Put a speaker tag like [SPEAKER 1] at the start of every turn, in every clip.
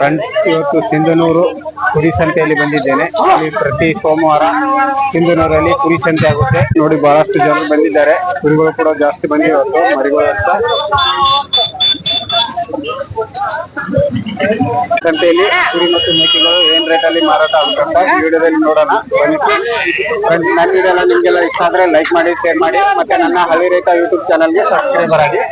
[SPEAKER 1] Friends, ಇವತ್ತು ಸಿಂಧನೂರು ಕುರಿ ಸಂತೆಯಲ್ಲಿ ಬಂದಿದ್ದೇನೆ. ಇಲ್ಲಿ ಪ್ರತಿ ಸೋಮವಾರ ಸಿಂಧನೂರಲ್ಲಿ ಕುರಿ ಸಂತೆ ಆಗುತ್ತೆ. ನೋಡಿ, ಬಹಳಷ್ಟು ಜನ ಬಂದಿದ್ದಾರೆ. ಕುರಿಗಳು ಕೂಡ ಜಾಸ್ತಿ ಬಂದಿವತ್ತು ಮರಿಗಳು ಅಂತ. ಸಂತೆಯಲ್ಲಿ ಕುರಿ ಮತ್ತು ಮೇಕೆಗಳು ಏನ್ ರೇಟ್ ಅಲ್ಲಿ ಮಾರಾಟ ಆಗುತ್ತಂತ ವಿಡಿಯೋದಲ್ಲಿ ನೋಡೋಣ. ಬನ್ನಿ. ಫ್ರೆಂಡ್ಸ್, ನನ್ನ ವಿಡಿಯೋನ ನಿಮ್ಗೆಲ್ಲ ಇಷ್ಟ ಆದ್ರೆ ಲೈಕ್ ಮಾಡಿ ಶೇರ್ ಮಾಡಿ, ಮತ್ತೆ ನನ್ನ ಹಳಿ ರೇಟ ಯೂಟ್ಯೂಬ್ ಚಾನಲ್ಗೆ ಸಬ್ಸ್ಕ್ರೈಬರ್ ಆಗಿ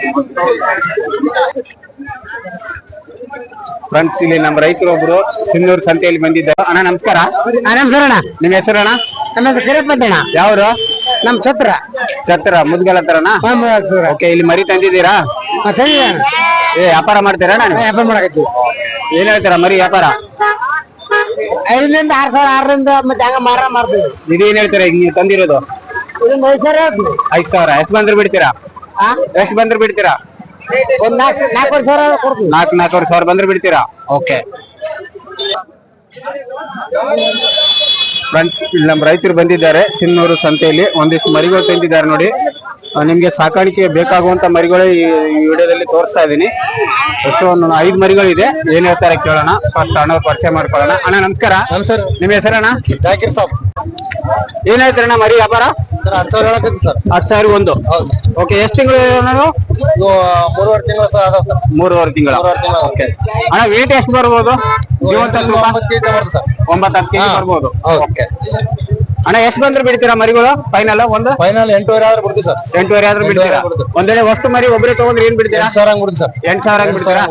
[SPEAKER 1] ಫ್ರೆಂಡ್ಸ್ ಇಲ್ಲಿ ನಮ್ಮ ರೈತರು ಒಬ್ರು ಸಿಂಧೂರ್ ಸಂತೆಯಲ್ಲಿ ಬಂದಿದ್ದಾರೆ. ಅಣ್ಣ ನಮಸ್ಕಾರ.
[SPEAKER 2] ನಮಸ್ಕಾರ ಅಣ್ಣ.
[SPEAKER 1] ನಿಮ್ ಹೆಸರು ಅಣ್ಣ?
[SPEAKER 2] ನಮ್ಮ ಹೆಸರು ಅಣ್ಣ.
[SPEAKER 1] ಯಾವ್ರು?
[SPEAKER 2] ನಮ್ ಛತ್ರ.
[SPEAKER 1] ಛತ್ರ ಮುದ್ಗಲ ಹತ್ರನಾ ಓಕೆ ಇಲ್ಲಿ ಮರಿ ತಂದಿದ್ದೀರಾ? ಏ ವ್ಯಾಪಾರ ಮಾಡ್ತೀರಾ ಅಣ್ಣ
[SPEAKER 2] ವ್ಯಾಪಾರ ಮಾಡಕತ್ತಿ
[SPEAKER 1] ಏನ್ ಹೇಳ್ತೀರಾ ಮರಿ ವ್ಯಾಪಾರ?
[SPEAKER 2] ಐದರಿಂದ ಆರ್ ಸಾವಿರ ಆರರಿಂದ ಮತ್ತೆ ಹಂಗ ಮಾರ ಮಾಡ್ತೀವಿ
[SPEAKER 1] ಇದೇನ್ ಹೇಳ್ತೀರಾ ಈಗ ನೀವು ತಂದಿರೋದು?
[SPEAKER 2] ಐದು ಸಾವಿರ
[SPEAKER 1] ಐದ್ ಸಾವಿರ. ಎಷ್ಟ್ ಬಂದ್ರೆ ಬಿಡ್ತೀರಾ?
[SPEAKER 2] ಆ?
[SPEAKER 1] ಎಷ್ಟ್ ಬಂದ್ರೆ ಬಿಡ್ತೀರಾ?
[SPEAKER 2] ಒಂದ್ ನಾಲ್ಕು ನಾಲ್ಕೂವರೆ ಸಾವಿರ ಕೊಡ್ತೀವಿ
[SPEAKER 1] ನಾಲ್ಕು ನಾಲ್ಕೂವರೆ ಸಾವಿರ ಬಂದ್ರೆ ಬಿಡ್ತೀರಾ? ಓಕೆ. ಫ್ರೆಂಡ್ಸ್ ಇಲ್ಲಿ ನಮ್ಮ ರೈತರು ಬಂದಿದ್ದಾರೆ ಸಿನ್ನೂರು ಸಂತೆಯಲ್ಲಿ. ಒಂದಿಷ್ಟು ಮರಿಗಳು ತಂದಿದ್ದಾರೆ ನೋಡಿ. ಆ, ನಿಮ್ಗೆ ಸಾಕಾಣಿಕೆ ಬೇಕಾಗುವಂತ ಮರಿಗಳು ಈ ಈ ವಿಡಿಯೋದಲ್ಲಿ ತೋರಿಸ್ತಾ ಇದೀನಿ ಎಷ್ಟು ಒಂದು ಐದು ಮರಿಗಳಿದೆ. ಏನ್ ಹೇಳ್ತಾರೆ ಕೇಳೋಣ. ಫಸ್ಟ್ ಅಣ್ಣ ಪರಿಚಯ ಮಾಡ್ಕೊಳ್ಳೋಣ. ಅಣ್ಣ ನಮಸ್ಕಾರ.
[SPEAKER 2] ನಮಸ್ಕಾರ.
[SPEAKER 1] ನಿಮ್ಮ ಹೆಸರಣ್ಣ?
[SPEAKER 2] ಜಾಕಿರ್ ಸಾಬ್.
[SPEAKER 1] ಏನ್ ಅಣ್ಣ ಮರಿ ವ್ಯಾಪಾರ?
[SPEAKER 2] ಸರ್ ಹತ್ತು ಸಾವಿರ ಸರ್.
[SPEAKER 1] ಹತ್ತು ಸಾವಿರ ಒಂದು?
[SPEAKER 2] ಹೌದು.
[SPEAKER 1] ಓಕೆ ಎಷ್ಟು ತಿಂಗಳು ನಾನು
[SPEAKER 2] ಇದು? ಮೂರುವರೆ ತಿಂಗಳು ಸರ್ ಅದಾವ ಸರ್.
[SPEAKER 1] ಮೂರುವರೆ ತಿಂಗಳ.
[SPEAKER 2] ಮೂರುವರೆ ತಿಂಗಳು. ಓಕೆ
[SPEAKER 1] ಅಣ್ಣ ವೇಟ್ ಎಷ್ಟು ಬರ್ಬೋದು? ಜೀವಂತ ತೂಕ?
[SPEAKER 2] ಒಂಬತ್ತು ಕೆಜಿ ಬರ್ತದೆ ಸರ್.
[SPEAKER 1] ಒಂಬತ್ತು ಹತ್ತು ಕೆಜಿ ಬರ್ಬೋದು. ಓಕೆ ಅಣ್ಣ ಎಷ್ಟು ಬಂದ್ರೆ ಬಿಡ್ತೀರಾ ಮರಿಗಳು? ಫೈನಲ್ ಒಂದು?
[SPEAKER 2] ಫೈನಲ್ ಎಂಟೂವರೆ ಆದ್ರೆ ಬಿಡ್ತೀವಿ ಸರ್.
[SPEAKER 1] ಎಂಟುವರೆ ಆದ್ರೆ ಬಿಡ್ತೀರಾ? ಒಂದೇ ಅಷ್ಟು ಮರಿ ಒಬ್ಬರೇ ತಗೊಂಡ್ರೆ ಏನ್ ಬಿಡ್ತೀರಾ?
[SPEAKER 2] ಎಂಟು ಸಾವಿರ ಹಂಗ್ ಬಿಡ್ತೀವಿ ಸರ್.
[SPEAKER 1] ಎಂಟ್ ಸಾವಿರ ಬಿಡ್ತೀರಾ?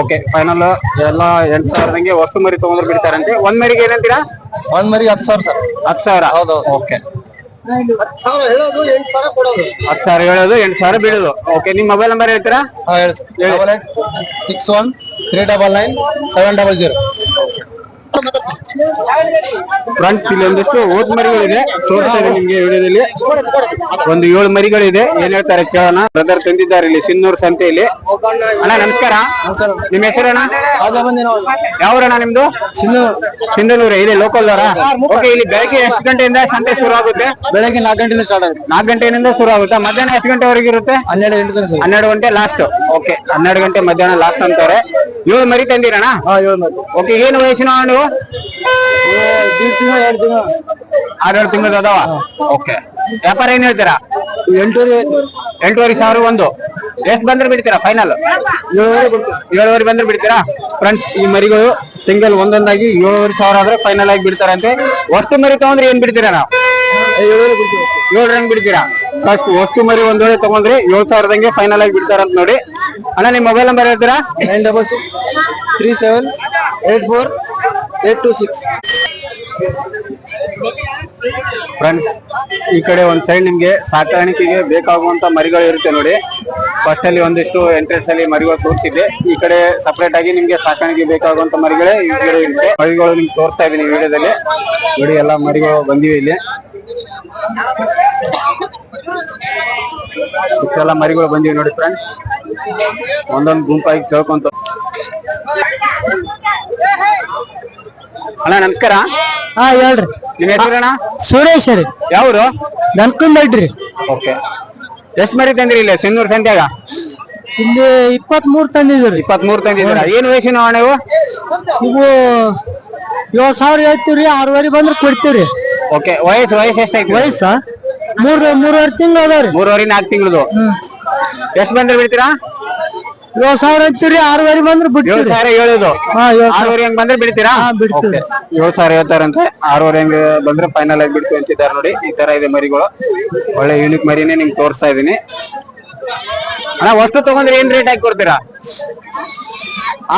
[SPEAKER 1] ಓಕೆ ಫೈನಲ್ ಎಲ್ಲ ಎಂಟ್ ಸಾವಿರದಂಗೆ ಅಷ್ಟು ಮರಿ ತಗೊಂಡ್ರೆ ಬಿಡ್ತಾರಂತೆ. ಒಂದ್ ಮರಿಗೆ ಏನಂತೀರಾ?
[SPEAKER 2] ಒಂದ್ ಮರಿಗೆ ಹತ್ತು ಸಾವಿರ ಸರ್.
[SPEAKER 1] ಹತ್ತು ಸಾವಿರ.
[SPEAKER 2] ಹೌದು
[SPEAKER 1] ಓಕೆ
[SPEAKER 2] ಹತ್ತು ಸಾವಿರ ಹೇಳೋದು ಎಂಟು ಸಾವಿರ ಕೊಡೋದು.
[SPEAKER 1] ಹತ್ತು ಸಾವಿರ ಹೇಳೋದು ಎಂಟು ಸಾವಿರ ಬೀಳೋದು ಓಕೆ ನಿಮ್ಮ ಮೊಬೈಲ್ ನಂಬರ್ ಹೇಳ್ತೀರಾ?
[SPEAKER 2] Six one three double nine seven double zero
[SPEAKER 1] friends ಇಲ್ಲಿ ಒಂದಿಷ್ಟು ಓದ್ ಮರಿಗಳಿದೆ. ತೋರಿಸ್ತಾ ಇದೆ ನಿಮ್ಗೆ ವಿಡಿಯೋದಲ್ಲಿ. ಒಂದು ಏಳು ಮರಿಗಳಿದೆ. ಏನ್ ಹೇಳ್ತಾರೆ ಕೇಳೋಣ. ಬ್ರದರ್ ತಂದಿದ್ದಾರೆ ಇಲ್ಲಿ ಸಿನ್ನೂರು ಸಂತೆಯಲ್ಲಿ. ಅಣ್ಣ ನಮಸ್ಕಾರ. ನಿಮ್ಮ ಹೆಸರಣ್ಣ? ಯಾವ್ರಣ್ಣ ನಿಮ್ದು? ಸಿಂಧನೂರ ಇಲ್ಲಿ ಲೋಕಲ್ ಓಕೆ ಇಲ್ಲಿ ಬೆಳಗ್ಗೆ ಎಷ್ಟು ಗಂಟೆಯಿಂದ ಸಂತೆ ಶುರು ಆಗುತ್ತೆ?
[SPEAKER 2] ಬೆಳಗ್ಗೆ ನಾಲ್ಕು ಗಂಟೆಯಿಂದ ಸ್ಟಾರ್ಟ್ ಆಗುತ್ತೆ.
[SPEAKER 1] ನಾಲ್ಕು ಗಂಟೆಯಿಂದ ಶುರು ಆಗುತ್ತೆ. ಮಧ್ಯಾಹ್ನ ಎಷ್ಟು ಗಂಟೆವರೆಗೆ ಇರುತ್ತೆ?
[SPEAKER 2] ಹನ್ನೆರಡು
[SPEAKER 1] ಹನ್ನೆರಡು ಗಂಟೆ ಲಾಸ್ಟ್ ಓಕೆ ಹನ್ನೆರಡು ಗಂಟೆ ಮಧ್ಯಾಹ್ನ ಲಾಸ್ಟ್ ಅಂತಾರೆ. ಏಳು ಮರಿ ತಂದಿರಣ
[SPEAKER 2] ಹಾ ಏಳು ಮರಿ.
[SPEAKER 1] ಓಕೆ ಏನು ವಯಸ್ಸಿನ ನೀವು ಆರೇಳು ತಿಂಗಳು ಅದಾವ? ಓಕೆ ವ್ಯಾಪಾರ ಏನ್ ಹೇಳ್ತೀರಾ?
[SPEAKER 2] ಎಂಟೂವರೆ
[SPEAKER 1] ಎಂಟೂವರೆ ಸಾವಿರ ಒಂದು. ಎಷ್ಟು ಬಂದ್ರೆ ಬಿಡ್ತೀರಾ ಫೈನಲ್
[SPEAKER 2] ಏಳುವರೆ
[SPEAKER 1] ಬಂದ್ರೆ ಬಿಡ್ತೀರಾ? ಫ್ರೆಂಡ್ಸ್ ಈ ಮರಿಗಳು ಸಿಂಗಲ್ ಒಂದೊಂದಾಗಿ ಏಳುವರೆ ಸಾವಿರ ಆದ್ರೆ ಫೈನಲ್ ಆಗಿ ಬಿಡ್ತಾರಂತೆ. ವಸ್ತು ಮರಿ ತಗೊಂಡ್ರೆ ಏನ್ ಬಿಡ್ತೀರಾ ನಾವು? ಏಳರಂಗ್ ಬಿಡ್ತೀರಾ? ಫಸ್ಟ್ ವಸ್ತು ಮರಿ ಒಂದೊಳೆ ತಗೊಂಡ್ರಿ ಏಳು ಸಾವಿರದಂಗೆ ಫೈನಲ್ ಆಗಿ ಬಿಡ್ತಾರಂತ ನೋಡಿ. ಅಣ್ಣ ನಿಮ್ ಮೊಬೈಲ್ ನಂಬರ್ ಹೇಳ್ತೀರಾ?
[SPEAKER 2] Nine double six three seven eight four eight two six
[SPEAKER 1] friends ಈ ಕಡೆ ಒಂದ್ ಸೈಡ್ ನಿಮ್ಗೆ ಸಾಕಾಣಿಕೆಗೆ ಬೇಕಾಗುವಂತ ಮರಿಗಳು ಇರುತ್ತೆ ನೋಡಿ. ಫಸ್ಟ್ ಅಲ್ಲಿ ಒಂದಿಷ್ಟು ಎಂಟ್ರೆನ್ಸ್ ಅಲ್ಲಿ ಮರಿಗಳು ತೋರಿಸಿದ್ದೆ. ಈ ಕಡೆ ಸಪರೇಟ್ ಆಗಿ ನಿಮ್ಗೆ ಸಾಕಾಣಿಕೆ ಬೇಕಾಗುವಂತ ಮರಿಗಳೇ ಈ ಕಡೆ ಇರುತ್ತೆ. ಮರಿಗಳು ನಿಮ್ಗೆ ತೋರಿಸ್ತಾ ಇದೀನಿ ವಿಡಿಯೋದಲ್ಲಿ. ನೋಡಿ ಎಲ್ಲಾ ಮರಿಗಳು ಬಂದಿವೆ ಇಲ್ಲಿ. ಇಷ್ಟೆಲ್ಲ ಮರಿಗಳು ಬಂದಿವೆ ನೋಡಿ ಫ್ರೆಂಡ್ಸ್ ಒಂದೊಂದು ಗುಂಪಾಗಿ ಕೇಳ್ಕೊಂತ ಅಣ್ಣ ನಮಸ್ಕಾರ.
[SPEAKER 2] ಹಾ ಹೇಳ್ರಿ.
[SPEAKER 1] ನಿಮ್ಮ ಹೆಸರಣ್ಣ
[SPEAKER 2] ಸುರೇಶ್ ರೀ.
[SPEAKER 1] ಯಾವ್ರು?
[SPEAKER 2] ನನ್ಕೊಂಡ್ರಿ
[SPEAKER 1] ಓಕೆ. ಎಷ್ಟ್ ಮರಿ ತಂದ್ರಿ ಇಲ್ಲಿ ಸಿನ್ನೂರ್ ಸಂತ್ಯಾಗ?
[SPEAKER 2] ಇಲ್ಲಿ ಇಪ್ಪತ್ತ್ ಮೂರ್ ತಂದಿದ್ರಿ
[SPEAKER 1] ಇಪ್ಪತ್ತ್ ಮೂರ್ ತಂದಿದ್ರ ಏನ್ ವಯಸ್ಸಿನ ಅಣ್ಣ ಇವು?
[SPEAKER 2] ಇವು ಏಳ್ ಸಾವಿರ ಹೇಳ್ತೀವ್ರಿ ಆರೂವರೆ ಬಂದ್ರೆ ಕೊಡ್ತೀವ್ರಿ.
[SPEAKER 1] ಓಕೆ ವಯಸ್ಸು ವಯಸ್ಸು ಎಷ್ಟೈತಿ
[SPEAKER 2] ವಯಸ್ಸ? ಮೂರ್ ಮೂರುವರೆ ತಿಂಗಳು ಅದಾವ್ರಿ.
[SPEAKER 1] ಮೂರುವರೆ ನಾಲ್ಕು ತಿಂಗಳದು. ಎಷ್ಟು ಬಂದ್ರೆ ಬಿಡ್ತೀರಾ?
[SPEAKER 2] ಏಳ್ ಸಾವಿರ ಐತಿರಿ ಆರೂವರೆ ಬಂದ್ರೆ
[SPEAKER 1] ಏಳು ಸಾವಿರ ಹೇಳೋದು
[SPEAKER 2] ಹಾ ಏಳ್ ಸಾವಿರ.
[SPEAKER 1] ಆರೂವರೆ ಹಂಗ್ ಬಂದ್ರೆ ಬಿಡ್ತೀರಾ?
[SPEAKER 2] ಹಾ, ಬಿಡ್ತೀವಿ.
[SPEAKER 1] Okay. ಏಳು ಸಾವಿರ ಹೇಳ್ತಾರಂತೆ. ಆರೂವರೆ ಹೆಂಗ್ ಬಂದ್ರೆ ಫೈನಲ್ ಆಗಿ ಬಿಡ್ತೀವಿ ಅಂತಿದ್ದಾರೆ ನೋಡಿ. ಈ ತರ ಇದೆ ಮರಿಗಳು. ಒಳ್ಳೆ ಯೂನಿಕ್ ಮರಿನೇ ನಿಮ್ಗೆ ತೋರಿಸ್ತಾ ಇದೀನಿ. ಅಣ್ಣ ವಸ್ತು ತಗೊಂಡ್ರೆ ಏನ್ ರೇಟ್ ಹಾಕಿ ಕೊಡ್ತೀರಾ?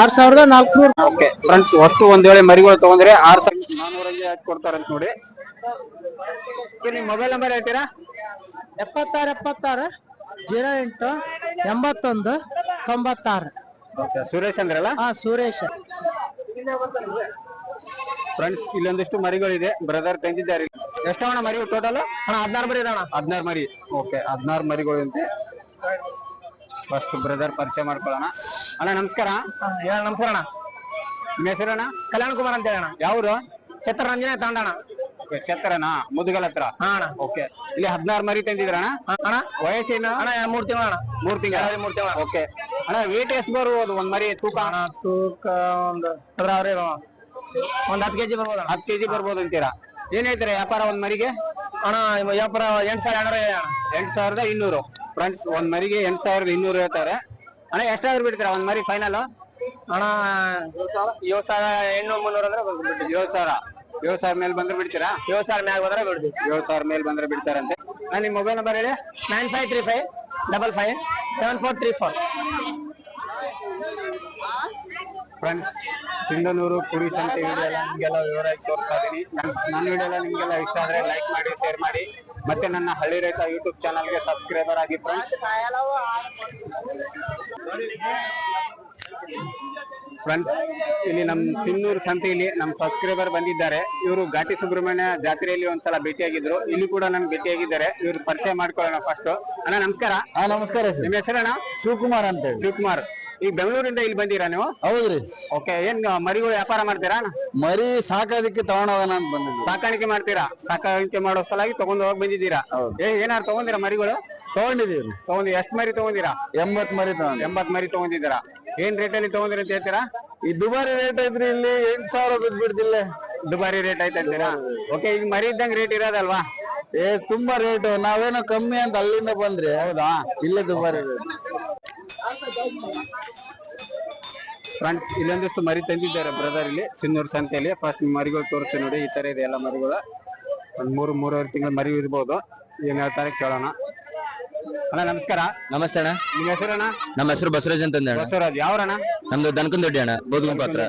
[SPEAKER 2] ಆರ್ ಸಾವಿರದ ನಾಲ್ಕುನೂರು.
[SPEAKER 1] ಓಕೆ. ಫ್ರೆಂಡ್ಸ್ ವಸ್ತು ಒಂದ್ ವೇಳೆ ಮರಿಗಳು ತಗೊಂಡ್ರೆ ಆರ್ ಸಾವಿರದ ನಾನೂರ ಹಾಕಿ ಕೊಡ್ತಾರಂತ ನೋಡಿ. ನಿಮ್ ಮೊಬೈಲ್ ನಂಬರ್ ಹೇಳ್ತೀರಾ?
[SPEAKER 2] ಎಪ್ಪತ್ತಾರು ಎಪ್ಪತ್ತಾರು ಜೀರೋ ಎಂಟು ಎಂಬತ್ತೊಂದು ತೊಂಬತ್ತಾರು.
[SPEAKER 1] ಸುರೇಶ್ ಅಂದ್ರಲ್ಲ
[SPEAKER 2] ಹಾ ಸುರೇಶ್.
[SPEAKER 1] ಫ್ರೆಂಡ್ಸ್ ಇಲ್ಲೊಂದಿಷ್ಟು ಮರಿಗಳಿದೆ. ಬ್ರದರ್ ತಂದಿದ್ದಾರೆ ಎಷ್ಟವಣ ಮರಿ ಟೋಟಲ್
[SPEAKER 2] ಅಣ್ಣ ಹದಿನಾರು ಮರಿ ಅಣ್ಣ.
[SPEAKER 1] ಹದಿನಾರು ಮರಿ. ಓಕೆ ಹದಿನಾರು ಮರಿಗಳು ಅಂತೆ ಫಸ್ಟ್ ಬ್ರದರ್ ಪರಿಚಯ ಮಾಡ್ಕೊಳ್ಳೋಣ. ಅಣ್ಣ ನಮಸ್ಕಾರ.
[SPEAKER 2] ಹೇಳ ನಮಸ್ಕಾರ ಅಣ್ಣ.
[SPEAKER 1] ನಿಮ್ಮ ಅಣ್ಣ
[SPEAKER 2] ಕಲ್ಯಾಣ್ ಕುಮಾರ್ ಅಂತ ಹೇಳಣ್ಣ
[SPEAKER 1] ಯಾವ್ರು?
[SPEAKER 2] ಚಿತ್ರರಂಜನೆ ತಾಂಡಣ
[SPEAKER 1] Okay, ಛತ್ರನಾ ಮುದುಗಲ್ ಹತ್ರ?
[SPEAKER 2] ಹಾ ಅಣ್ಣ.
[SPEAKER 1] ಓಕೆ. ಇಲ್ಲಿ ಹದಿನಾರು ಮರಿ ತಂದಿದ್ರಣ್ಣ?
[SPEAKER 2] ಅಣ್ಣ.
[SPEAKER 1] ವಯಸ್ಸೇನು?
[SPEAKER 2] ಅಣ್ಣ ಮೂರ್ ತಿಂಗಳು ಅಣ್ಣ
[SPEAKER 1] ಮೂರ್ ತಿಂಗಳ?
[SPEAKER 2] ಮೂರ್ ತಿಂಗಳು
[SPEAKER 1] ಓಕೆ. ಅಣ್ಣ ವೇಟ್ ಎಷ್ಟು ಬರ್ಬೋದು ಒಂದ್ ಮರಿ? ತೂಕ?
[SPEAKER 2] ತೂಕ ಒಂದು ಒಂದ್ ಹತ್ತು ಕೆಜಿ ಬರ್ಬೋದು
[SPEAKER 1] ಹತ್ತು ಕೆಜಿ ಬರ್ಬೋದು ಅಂತೀರಾ? ಏನ್ ಹೇಳ್ತೀರಾ ವ್ಯಾಪಾರ ಒಂದ್ ಮರಿಗೆ?
[SPEAKER 2] ಅಣ್ಣ ವ್ಯಾಪಾರ ಎಂಟ್ ಸಾವಿರ
[SPEAKER 1] ಎಂಟ್ ಸಾವಿರದ ಇನ್ನೂರು. ಫ್ರೆಂಡ್ಸ್ ಒಂದ್ ಮರಿಗೆ ಎಂಟ್ ಸಾವಿರದ ಇನ್ನೂರು ಹೇಳ್ತಾರೆ. ಅಣ್ಣ ಎಷ್ಟಾದ್ರು ಬಿಡ್ತೀರಾ ಒಂದ್ ಮರಿ ಫೈನಲ್
[SPEAKER 2] ಅಣ್ಣ ಏಳು ಸಾವಿರ ಎಂಟ್ನೂರು ಮುನ್ನೂರ ಅಂದ್ರೆ
[SPEAKER 1] ಏಳು ಸಾವಿರ. ಏಳು ಸಾವಿರ ಮೇಲೆ ಬಂದ್ರೆ ಬಿಡ್ತೀರಾ?
[SPEAKER 2] ಏಳು ಸಾವಿರ ಮ್ಯಾಗ ಬಂದ್ರೆ ಬಿಡ್ತೀವಿ.
[SPEAKER 1] ಏಳು ಸಾವಿರ ಮೇಲೆ ಬಂದ್ರೆ ಬಿಡ್ತಾರಂತೆ. ನಾನು ನಿಮ್ ಮೊಬೈಲ್ ನಂಬರ್ ಹೇಳಿ.
[SPEAKER 2] Nine five three five double five seven four three four.
[SPEAKER 1] Friends Sindhanur ಕುರಿ ಸಂತೆ ವಿಡಿಯೋ ಎಲ್ಲ ನಿಮ್ಗೆಲ್ಲ ವಿವರವಾಗಿ ತೋರಿಸ್ತಾ ಇದ್ದೀನಿ ನನ್ನ ವಿಡಿಯೋ ಎಲ್ಲ ನಿಮ್ಗೆಲ್ಲ ಇಷ್ಟ ಆದ್ರೆ ಲೈಕ್ ಮಾಡಿ ಶೇರ್ ಮಾಡಿ. ಮತ್ತೆ ನನ್ನ ಹಳ್ಳಿ ರೈತ ಯೂಟ್ಯೂಬ್ ಚಾನಲ್ಗೆ ಸಬ್ಸ್ಕ್ರೈಬರ್ ಆಗಿ ಫ್ರೆಂಡ್ಸ್ ಫ್ರೆಂಡ್ಸ್ ಇಲ್ಲಿ ನಮ್ಮ ಸಿನ್ನೂರು ಸಂತೆಯಲ್ಲಿ ನಮ್ಮ ಸಬ್ಸ್ಕ್ರೈಬರ್ ಬಂದಿದ್ದಾರೆ. ಇವರು ಘಾಟಿ ಸುಬ್ರಹ್ಮಣ್ಯ ಜಾತ್ರೆಯಲ್ಲಿ ಒಂದ್ಸಲ ಭೇಟಿಯಾಗಿದ್ರು. ಇಲ್ಲಿ ಕೂಡ ನಮ್ಗೆ ಭೇಟಿಯಾಗಿದ್ದಾರೆ. ಇವ್ರ ಪರಿಚಯ ಮಾಡ್ಕೊಳ್ಳೋಣ ಫಸ್ಟ್ ಅಣ್ಣ ನಮಸ್ಕಾರ.
[SPEAKER 2] ಹಾ ನಮಸ್ಕಾರ
[SPEAKER 1] ನಿಮ್ಮ ಹೆಸರಣ್ಣ?
[SPEAKER 2] ಶಿವಕುಮಾರ್ ಅಂತ ಹೇಳಿ.
[SPEAKER 1] ಶಿವಕುಮಾರ್. ಈಗ ಬೆಂಗಳೂರಿಂದ ಇಲ್ಲಿ ಬಂದಿರಾ ನೀವು?
[SPEAKER 2] ಹೌದ್ರಿ
[SPEAKER 1] ಓಕೆ ಏನ್ ಮರಿಗಳು ವ್ಯಾಪಾರ ಮಾಡ್ತೀರಾ ಅಣ್ಣ?
[SPEAKER 2] ಮರಿ ಸಾಕೋದಕ್ಕೆ ತಗೊಂಡೋಗೋಣ ಅಂತ ಬಂದಿದ್ವಿ
[SPEAKER 1] ಸಾಕಾಣಿಕೆ ಮಾಡ್ತೀರಾ? ಸಾಕಾಣಿಕೆ ಮಾಡೋ ಸಲಾಗಿ ತಗೊಂಡ್ ಹೋಗಿ ಬಂದಿದ್ದೀರಾ? ಏ ಏನಾರು ತಗೊಂಡಿರಾ ಮರಿಗಳು?
[SPEAKER 2] ತಗೊಂಡಿದೀವಿ
[SPEAKER 1] ತಗೊಂಡಿ ಎಷ್ಟ್ ಮರಿ ತಗೊಂಡಿರಾ?
[SPEAKER 2] ಎಂಬತ್ ಮರಿ ತಗೊಂಡ್
[SPEAKER 1] ಎಂಬತ್ ಮರಿ ತಗೊಂಡಿದ್ದೀರಾ? ಏನ್ ರೇಟ್ ಅಲ್ಲಿ ತಗೊಂಡ್ರಿ ಅಂತ ಹೇಳ್ತೀರಾ?
[SPEAKER 2] ಈ ದುಬಾರಿ ರೇಟ್ ಐತ್ರಿ ಇಲ್ಲಿ ಎಂಟ್ ಸಾವಿರ ಬಿದ್ದು ಬಿಡ್ತಿಲ್ಲ
[SPEAKER 1] ದುಬಾರಿ ರೇಟ್ ಆಯ್ತು ಅಂತೀರಾ? ಓಕೆ ಈಗ ಮರಿ ಇದ್ದಂಗೆ ರೇಟ್ ಇರೋದಲ್ವಾ?
[SPEAKER 2] ಏ ತುಂಬಾ ರೇಟ್ ನಾವೇನೋ ಕಮ್ಮಿ ಅಂತ ಅಲ್ಲಿಂದ ಬಂದ್ರಿ.
[SPEAKER 1] ಹೌದಾ?
[SPEAKER 2] ಇಲ್ಲೇ ದುಬಾರಿ ರೇಟ್
[SPEAKER 1] ಫ್ರೆಂಡ್ಸ್ ಇಲ್ಲೊಂದಿಷ್ಟು ಮರಿ ತಂದಿದ್ದಾರೆ ಬ್ರದರ್ ಇಲ್ಲಿ. ಸಿನ್ನೂರು ಸಂತೆಯಲ್ಲಿ. ಫಸ್ಟ್ ಮರಿಗಳು ತೋರಿಸ್ತೀನಿ ನೋಡಿ. ಈ ತರ ಇದೆ ಎಲ್ಲ ಮರಿಗಳು. ಒಂದ್ ಮೂರು ಮೂರುವರೆ ತಿಂಗಳ ಮರಿ ಇರ್ಬೋದು. ಏನ್ ಹೇಳ್ತಾರೆ ಕೇಳೋಣ. ಅಣ್ಣ ನಮಸ್ಕಾರ.
[SPEAKER 2] ನಮಸ್ತೆ ಅಣ್ಣ.
[SPEAKER 1] ನಿಮ್ಮ ಹೆಸರಣ್ಣ?
[SPEAKER 2] ನಮ್ಮ ಹೆಸರು ಬಸವರಾಜ್ ಅಂತ ಅಣ್ಣ.
[SPEAKER 1] ಬಸವರಾಜ್. ಯಾವ್ರಣ
[SPEAKER 2] ನಮ್ದು ದನಕಂದೊಡ್ಡಿ ಅಣ್ಣ ಬೋಧಗುಂಪ ಹತ್ರ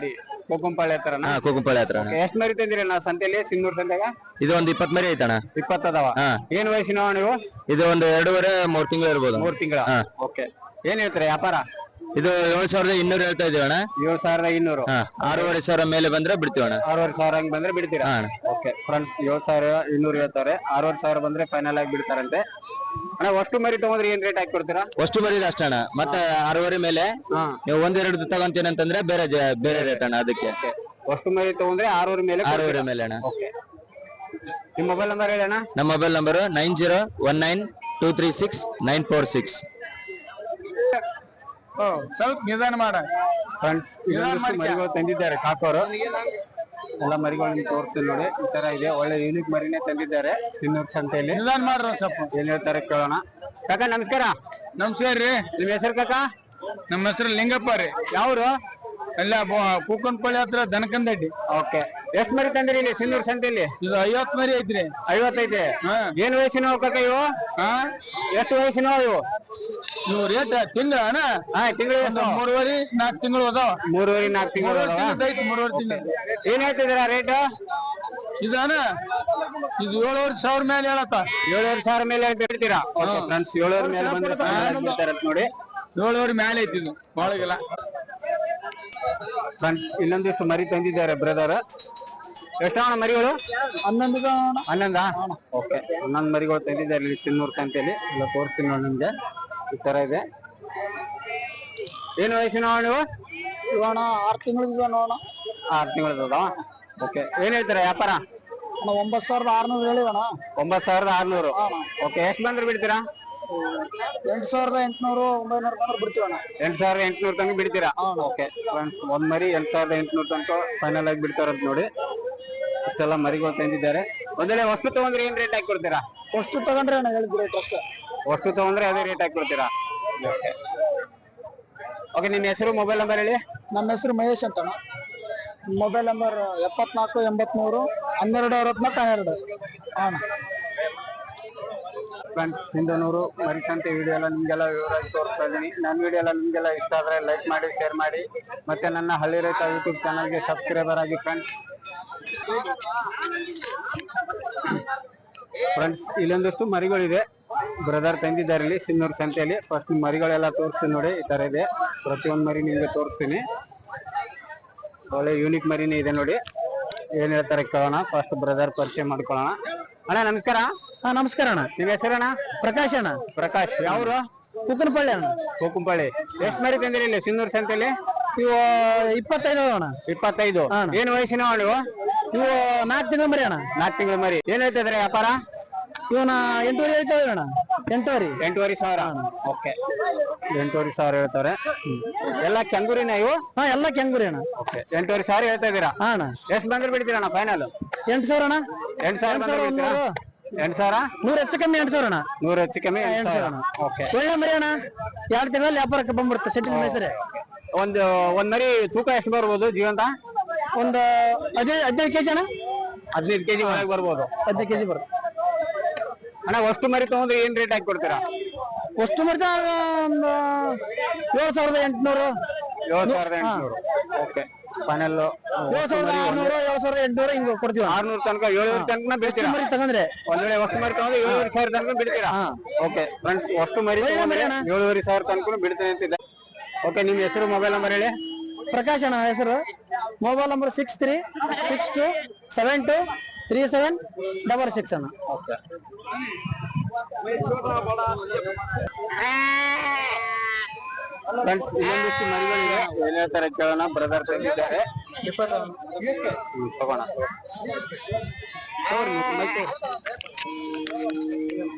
[SPEAKER 1] ಕೋಕಂಪಾಳ್ಯ ಹತ್ರನ
[SPEAKER 2] ಹಾ ಹತ್ರ ಅಣ್ಣ.
[SPEAKER 1] ಎಷ್ಟ್ ಮರಿ ತಂದಿರಿ ಅಣ್ಣ ಸಂತೆಯಲ್ಲಿ ಸಿನ್ನೂರ್ ಸಂತೆಗ
[SPEAKER 2] ಇದು ಒಂದು ಇಪ್ಪತ್ ಮರಿ ಐತಣ್ಣ.
[SPEAKER 1] ಇಪ್ಪತ್ತದವ
[SPEAKER 2] ಹಾ.
[SPEAKER 1] ಏನ್ ವಯಸ್ಸಿನ ನೀವು?
[SPEAKER 2] ಇದು ಒಂದು ಎರಡೂವರೆ ಮೂರ್ ತಿಂಗಳು ಇರ್ಬೋದು.
[SPEAKER 1] ಮೂರ್ ತಿಂಗಳ?
[SPEAKER 2] ಹಾ.
[SPEAKER 1] ಓಕೆ. ಏನ್ ಹೇಳ್ತಾರೆ ವ್ಯಾಪಾರ?
[SPEAKER 2] ಇದು ಏಳು ಸಾವಿರದ ಇನ್ನೂರು ಹೇಳ್ತಾ ಇದೀವಿ ಅಣ್ಣ.
[SPEAKER 1] ಏಳ್ ಸಾವಿರದ ಇನ್ನೂರು.
[SPEAKER 2] ಹಾ ಆರೂವರೆ ಸಾವಿರ ಮೇಲೆ ಬಂದ್ರೆ ಬಿಡ್ತೀವಿ ಅಣ್ಣ.
[SPEAKER 1] ಆರೂವರೆ ಸಾವಿರ ಹಂಗ್ ಬಂದ್ರೆ ಬಿಡ್ತೀರಾ?
[SPEAKER 2] ಹಾ ಅಣ್ಣ.
[SPEAKER 1] ಓಕೆ ಫ್ರೆಂಡ್ಸ್ ಏಳ್ ಸಾವಿರ ಇನ್ನೂರು ಹೇಳ್ತಾರೆ. ಆರೂವರೆ ಸಾವಿರ ಬಂದ್ರೆ ಫೈನಲ್ ಆಗಿ ಬಿಡ್ತಾರಂತೆ. ಅಣ್ಣ ಅಷ್ಟು ಮರಿ ತಗೊಂಡ್ರೆ ಏನ್ ರೇಟ್ ಹಾಕಿ ಕೊಡ್ತೀರಾ
[SPEAKER 2] ಅಷ್ಟು ಮರಿದ ಅಷ್ಟ ಅಣ್ಣ. ಮತ್ತೆ ಆರೂವರೆ ಮೇಲೆ
[SPEAKER 1] ಹಾ.
[SPEAKER 2] ನೀವು ಒಂದೆರಡು ತಗೊಂತೀನಿ ಅಂತಂದ್ರೆ ಬೇರೆ ಜ- ಬೇರೆ ರೇಟ್ ಅಣ್ಣ ಅದಕ್ಕೆ.
[SPEAKER 1] ಅಷ್ಟು ಮರಿ ತಗೊಂಡ್ರೆ ಆರೂವರೆ ಮೇಲೆ
[SPEAKER 2] ಆರೂವರೆ ಮೇಲೆ ಅಣ್ಣ.
[SPEAKER 1] ಓಕೆ. ನಿಮ್ ಮೊಬೈಲ್ ನಂಬರ್ ಹೇಳಿ ಅಣ್ಣ.
[SPEAKER 2] ನಮ್ಮ mobile number nine zero one nine two three six nine four six. ಸ್ವಲ್ಪ ನಿಧಾನ ಮಾಡ.
[SPEAKER 1] ಫ್ರೆಂಡ್ಸ್ ಮರಿಗಳು ತಂದಿದ್ದಾರೆ ಕಾಕೋರು ಎಲ್ಲ ಮರಿಗಳನ್ನ ತೋರಿಸ್ತೀನಿ ನೋಡಿ ಈ ತರ ಇದೆ. ಒಳ್ಳೆ ಯೂನಿಕ್ ಮರಿನೇ ತಂದಿದ್ದಾರೆ ಸಿನ್ನೂರ್ ಸಂತೆಯಲ್ಲಿ.
[SPEAKER 2] ನಿಧಾನ ಮಾಡ್ರ ಸ್ವಲ್ಪ.
[SPEAKER 1] ಏನ್ ಹೇಳ್ತಾರೆ ಕೇಳೋಣ. ಕಾಕ ನಮಸ್ಕಾರ.
[SPEAKER 2] ನಮಸ್ಕಾರ ರೀ.
[SPEAKER 1] ನಿಮ್ ಹೆಸರು ಕಾಕ?
[SPEAKER 2] ನಮ್ಮ ಹೆಸರು ಲಿಂಗಪ್ಪ ರೀ.
[SPEAKER 1] ಯಾವ್ರು?
[SPEAKER 2] ಎಲ್ಲ ಕೂಕನ್ಪಳ್ಳಿ ಹತ್ರ ದನಕಂದಡ್ಡಿ.
[SPEAKER 1] ಓಕೆ. ಎಷ್ಟ್ ಮರಿ ತಂದ್ರಿ ಇಲ್ಲಿ ಸಿನ್ನೂರ್ ಸಂತೆಯಲ್ಲಿ?
[SPEAKER 2] ಇದು ಐವತ್ ಮರಿ ಐತ್ರಿ.
[SPEAKER 1] ಐವತ್ತೈತೆ. ಏನ್ ವಯಸ್ಸಿನ ಕಾಕ ಇವು?
[SPEAKER 2] ಹಾ?
[SPEAKER 1] ಎಷ್ಟು ವಯಸ್ಸಿನ ಇವು?
[SPEAKER 2] ಇವು ರೇಟ್ ತಿಂಗಳ ಅಣ್ಣ?
[SPEAKER 1] ಹಾ ತಿಂಗಳು
[SPEAKER 2] ಒಂದು ಮೂರುವರೆ ನಾಲ್ಕು ತಿಂಗಳು ಅದಾವ
[SPEAKER 1] ಮೂರುವರೆ ನಾಲ್ಕು ತಿಂಗಳು
[SPEAKER 2] ತಿಂಗಳು ಐತಿ ಮೂರುವರೆ ತಿಂಗಳು.
[SPEAKER 1] ಏನ್ ಹೇಳ್ತಿದ್ದೀರಾ ರೇಟ್?
[SPEAKER 2] ಇದು ಅಣ್ಣ ಇದು ಏಳುವರೆ ಸಾವಿರ ಮೇಲೆ ಹೇಳತ್ತ
[SPEAKER 1] ಏಳುವರೆ ಸಾವಿರ ಮೇಲೆ ಬಿಡ್ತೀರಾ ಫ್ರೆಂಡ್ಸ್ ಏಳುವರೆ ಮೇಲೆ ಬಂದ್ರೆ ನೋಡಿ.
[SPEAKER 2] ಏಳುವರೆ ಮೇಲೆ ಐತಿ ಇದು ಬಾಳಗಿಲ್ಲ.
[SPEAKER 1] ಫ್ರೆಂಡ್ಸ್ ಇನ್ನೊಂದಿಷ್ಟು ಮರಿ ತಂದಿದ್ದಾರೆ ಬ್ರದರ್ ಎಷ್ಟ ಮರಿಗಳು?
[SPEAKER 2] ಹನ್ನೊಂದು
[SPEAKER 1] ಹನ್ನೊಂದಾ? ಓಕೆ ಹನ್ನೊಂದು ಮರಿಗಳು ತಂದಿದ್ದಾರೆ ಇಲ್ಲಿ ಸಿನ್ನೂರು ಸಂತೆಯಲ್ಲಿ. ಎಲ್ಲ ತೋರಿಸ್ತೀನಿ ನೋಡಿ ನಿಮ್ಗೆ. ಈ ತರ ಇದೆ. ಏನು ವಯಸ್ಸಿನ ನೀವು?
[SPEAKER 2] ಇವಣ ಆರು ತಿಂಗಳ ನೋಡ
[SPEAKER 1] ಆರು ತಿಂಗಳದ ಓಕೆ ಏನ್ ಹೇಳ್ತಾರೆ ವ್ಯಾಪಾರ?
[SPEAKER 2] ಒಂಬತ್ತು ಸಾವಿರದ ಆರ್ನೂರು ಹೇಳಿವಣ
[SPEAKER 1] ಒಂಬತ್ತು ಸಾವಿರದ ಆರ್ನೂರು. ಓಕೆ ಎಷ್ಟು ಬಂದ್ರೆ ಬಿಡ್ತೀರಾ?
[SPEAKER 2] ಎಂಟು ಸಾವಿರದ ಎಂಟುನೂರು ಒಂಬೈನೂರು ಬಂದ್ರೆ ಬಿಡ್ತೀವಣ
[SPEAKER 1] ಎಂಟು ಸಾವಿರದ ಎಂಟುನೂರು ತನಕ ಬಿಡ್ತೀರಾ? ಓಕೆ ಫ್ರೆಂಡ್ಸ್ ಒಂದ್ ಮರಿ ಎಂಟು ಸಾವಿರದ ಎಂಟುನೂರು ತನಕ ಫೈನಲ್ ಆಗಿ ಬಿಡ್ತಾರಂತ ನೋಡಿ. ಇಷ್ಟೆಲ್ಲ ಮರಿಗಳು ತಂದಿದ್ದಾರೆ. ಒಂದೇ ವಸ್ತು ತಗೊಂಡ್ರೆ ಏನ್ ರೇಟ್ ಹಾಕಿ ಕೊಡ್ತೀರಾ?
[SPEAKER 2] ವಸ್ತು ತಗೊಂಡ್ರೆ ಅಣ್ಣ ಹೇಳಿದ್ ರೇಟ್ ಅಷ್ಟೇ.
[SPEAKER 1] ವಸ್ತು ತಗೊಂಡ್ರೆ ಅದೇ ರೇಟ್ ಹಾಕಿ ಕೊಡ್ತೀರಾ ಓಕೆ ನಿಮ್ಮ ಹೆಸರು ಮೊಬೈಲ್ ನಂಬರ್ ಹೇಳಿ.
[SPEAKER 2] ನಮ್ಮ ಹೆಸರು ಮಹೇಶ್ ಅಂತ ಮೊಬೈಲ್ ನಂಬರ್ ಎಪ್ಪತ್ನಾಲ್ಕು ಎಂಬತ್ಮೂರು ಹನ್ನೆರಡು ಅರವತ್ನಾಲ್ಕು ಹನ್ನೆರಡು. ಹಾಂ
[SPEAKER 1] ಫ್ರೆಂಡ್ಸ್ ಸಿಂಧನೂರು ಮರಿಸಂತೆ ವಿಡಿಯೋ ಎಲ್ಲ ನಿಮಗೆಲ್ಲ ವಿವರವಾಗಿ ತೋರಿಸ್ತಾ ಇದ್ದೀನಿ. ನನ್ನ ವಿಡಿಯೋ ಎಲ್ಲ ನಿಮಗೆಲ್ಲ ಇಷ್ಟ ಆದರೆ ಲೈಕ್ ಮಾಡಿ ಶೇರ್ ಮಾಡಿ. ಮತ್ತು ನನ್ನ ಹಳ್ಳಿ ರೈತ ಯೂಟ್ಯೂಬ್ ಚಾನಲ್ಗೆ ಸಬ್ಸ್ಕ್ರೈಬರ್ ಆಗಿ ಫ್ರೆಂಡ್ಸ್ ಫ್ರೆಂಡ್ಸ್ ಇಲ್ಲೊಂದಷ್ಟು ಮರಿಗಳಿದೆ. ಬ್ರದರ್ ತಂದಿದ್ದಾರೆ ಇಲ್ಲಿ ಸಿನ್ನೂರ್ ಸಂತೆಯಲ್ಲಿ. ಫಸ್ಟ್ ಮರಿಗಳೆಲ್ಲ ತೋರಿಸ್ತೀನಿ ನೋಡಿ ಈ ತರ ಇದೆ. ಪ್ರತಿಯೊಂದು ಮರಿ ನಿಮ್ಗೆ ತೋರಿಸ್ತೀನಿ. ಒಳ್ಳೆ ಯೂನಿಕ್ ಮರಿನೇ ಇದೆ ನೋಡಿ. ಏನ್ ಹೇಳ್ತಾರೆ ಕೇಳೋಣ. ಫಸ್ಟ್ ಬ್ರದರ್ ಪರಿಚಯ ಮಾಡ್ಕೊಳ್ಳೋಣ. ಅಣ್ಣ ನಮಸ್ಕಾರ.
[SPEAKER 2] ಹಾ ನಮಸ್ಕಾರ ಅಣ್ಣ.
[SPEAKER 1] ನಿಮ್ಮ ಅಣ್ಣ?
[SPEAKER 2] ಪ್ರಕಾಶ್ ಅಣ್ಣ.
[SPEAKER 1] ಪ್ರಕಾಶ್. ಯಾವ್ರು?
[SPEAKER 2] ಕುಕ್ಕನಪಳ್ಳಿ ಅಣ್ಣ.
[SPEAKER 1] ಕೋಕುಂಪಳ್ಳಿ ಎಷ್ಟು ಮರಿ ತಂದಿರಿ ಇಲ್ಲಿ ಸಿನ್ನೂರ್ ಸಂತೆಯಲ್ಲಿ?
[SPEAKER 2] ಇವು ಇಪ್ಪತ್ತೈದು ಅಣ್ಣ.
[SPEAKER 1] ಇಪ್ಪತ್ತೈದು. ಏನ್ ವಯಸ್ಸಿನ ನೀವು
[SPEAKER 2] ಇವು ನಾಲ್ಕು ತಿಂಗಳ ಮರಿ ಅಣ್ಣ.
[SPEAKER 1] ನಾಲ್ಕು ತಿಂಗಳ ಮರಿ. ಏನ್ ಹೇಳ್ತಿದ್ರೆ ವ್ಯಾಪಾರ?
[SPEAKER 2] ಇವನ ಎಂಟೂವರೆ ಹೇಳ್ತಾ ಅಣ್ಣ? ಎಂಟೂವರೆ.
[SPEAKER 1] ಎಂಟೂವರೆ ಸಾವಿರ. ಓಕೆ ಎಂಟೂವರೆ ಸಾವಿರ ಹೇಳ್ತಾರೆ ಎಲ್ಲ ಕೆಂಗೂರಿನ ಇವು?
[SPEAKER 2] ಹಾ ಎಲ್ಲ ಕೆಂಗುರಿ ಅಣ್ಣ.
[SPEAKER 1] ಓಕೆ ಎಂಟೂವರೆ ಸಾವಿರ ಹೇಳ್ತಾ ಇದ್ದೀರಾ?
[SPEAKER 2] ಹಾ ಅಣ್ಣ.
[SPEAKER 1] ಎಷ್ಟು ಬಂದ್ರೆ ಬಿಡ್ತೀರಣ್ಣ ಫೈನಲ್
[SPEAKER 2] ಎಂಟು ಸಾವಿರ ಅಣ್ಣ?
[SPEAKER 1] ಎಂಟು ಸಾವಿರ
[SPEAKER 2] ಎಂಟು ಸಾವಿರ
[SPEAKER 1] ಬಂದ್ರೆ ಬಿಡ್ತೀರಾ? ಎಂಟು ಸಾವಿರ?
[SPEAKER 2] ನೂರ ಹೆಚ್ಚು ಕಮ್ಮಿ ಎಂಟು ಸಾವಿರ ಅಣ್ಣ.
[SPEAKER 1] ನೂರು ಹೆಚ್ಚು ಕಮ್ಮಿ ಎಂಟು ಸಾವಿರ
[SPEAKER 2] ಸಾವಿರ.
[SPEAKER 1] ಓಕೆ
[SPEAKER 2] ಒಳ್ಳೆ ಮರಿ ಅಣ್ಣ. ಎರಡು ತಿಂಗಳ ವ್ಯಾಪಾರಕ್ಕೆ ಬಂದ್ಬಿಡುತ್ತೆ ಸೆಟ್ಟಿನ ಮೈಸೂರೇ.
[SPEAKER 1] ಒಂದು ಒಂದ್ ಮರಿ ತೂಕ ಎಷ್ಟು ಬರ್ಬೋದು ಜೀವಂತ?
[SPEAKER 2] ಒಂದು ಹದಿನೈದು ಹದಿನೈದು ಕೆಜಿ ಅಣ್ಣ.
[SPEAKER 1] ಹದಿನೈದು ಕೆಜಿ ಒಳಗೆ ಬರ್ಬೋದು.
[SPEAKER 2] ಹದಿನೈದು ಕೆಜಿ ಬರುತ್ತೆ.
[SPEAKER 1] ಅಣ್ಣ ವಸ್ತು ಮರಿ ತಗೊಂಡ್ರೆ ಏನ್ ರೇಟ್ ಹಾಕಿ ಕೊಡ್ತೀರಾ?
[SPEAKER 2] ವಸ್ತು ಮರಿ ಒಂದು ಏಳು ಸಾವಿರದ ಎಂಟುನೂರು.
[SPEAKER 1] ಏಳು ಸಾವಿರದ ಎಂಟುನೂರು. ಓಕೆ. ಫೈನಲ್
[SPEAKER 2] ಏಳು ಸಾವಿರದ ಆರ್ನೂರು ಏಳು ಸಾವಿರದ ಎಂಟುನೂರು ಹಿಂಗೆ ಕೊಡ್ತೀವಿ
[SPEAKER 1] ಆರ್ನೂರು ತನಕ ಏಳುವರೆ ತನಕ
[SPEAKER 2] ಬೆಸ್ಟ್
[SPEAKER 1] ಬಿಡ್ತೀರಾ?
[SPEAKER 2] ಮರಿ ತಗಂದ್ರೆ
[SPEAKER 1] ಒಂದ್ ವೇಳೆ ವಸ್ತು ಮರಿ ತಗೊಂಡ್ರೆ ಏಳುವರೆ ಸಾವಿರ ತನಕ ಬಿಡ್ತೀರಾ? ಓಕೆ ಫ್ರೆಂಡ್ಸ್ ವಸ್ತು ಮರಿ. ಏಳುವರೆ ಸಾವಿರ ತನಕ ಬಿಡ್ತೇನೆ ಅಂತಿದ್ದೆ. ಓಕೆ ನಿಮ್ ಹೆಸರು ಮೊಬೈಲ್ ನಂಬರ್ ಹೇಳಿ.
[SPEAKER 2] ಪ್ರಕಾಶ್ ಅಣ್ಣ ಹೆಸರು. Mobile number six three six two seven two three seven double six ಅಣ್ಣ.
[SPEAKER 1] ಓಕೆ ಫ್ರೆಂಡ್ಸ್ ಇನ್ನೊಂದಿಷ್ಟು ಮರಿಗಳಿವೆ ಏನ್ ಹೇಳ್ತಾರೆ ಕೇಳೋಣ ಬ್ರದರ್ ತಂದಿದ್ದಾರೆ. ತಗೋಣ